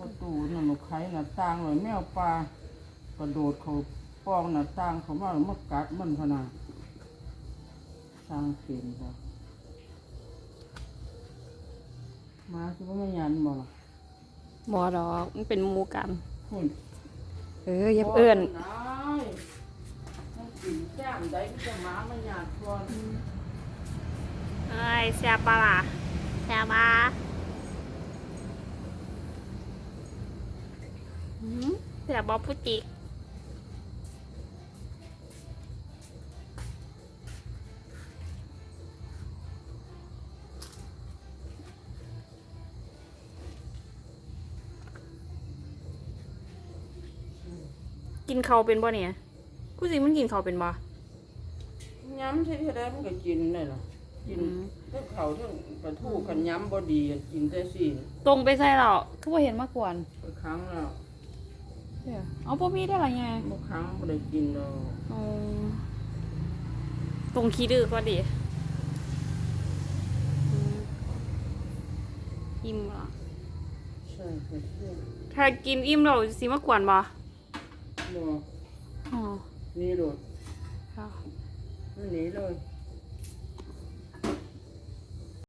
ประตูน่ะมันไขหน้าต่างเลยแมวปลากระโดดเขาป้องหน้าต่างเขามาแล้วมากัดมันพะนาสร้างเปลี่ยนจ้ะมาคือว่าไม่ยันบ่ล่ะบ่ดอกมันเป็นหมูกันหุ่นเอออย่าเอื้อนนายมันกินแก้มได้มันจะหมาไม่หยาดก่อน เอ้ยแซ่บปะล่ะแซ่บปะอืม แซ่บบ่พุจิกินเขาวเป็นบ่เนี่ยกูสิมันกินเขาวเป็นบ่ย้ำใช่ไหมมันก็กินได้ล่ะกินทั้งเขาทั้งปลาทูกันย้ำบ่ดีอะกินแต่สิตรงไปใส่เราคือบ่เห็นมากวนไปครั้งแล้ว เดี๋ยวเอาบ่มีได้หรอไงบางครั้งบ่ได้กินดอกเอาตรงขี้ดื้อก็ดีอืมอิ่มเหรอใช่ไปเที่ยวถ้ากินอิ่มเราสิมากวนบ่บ่อ๋อนี่โดดค่ะมันหนีเลย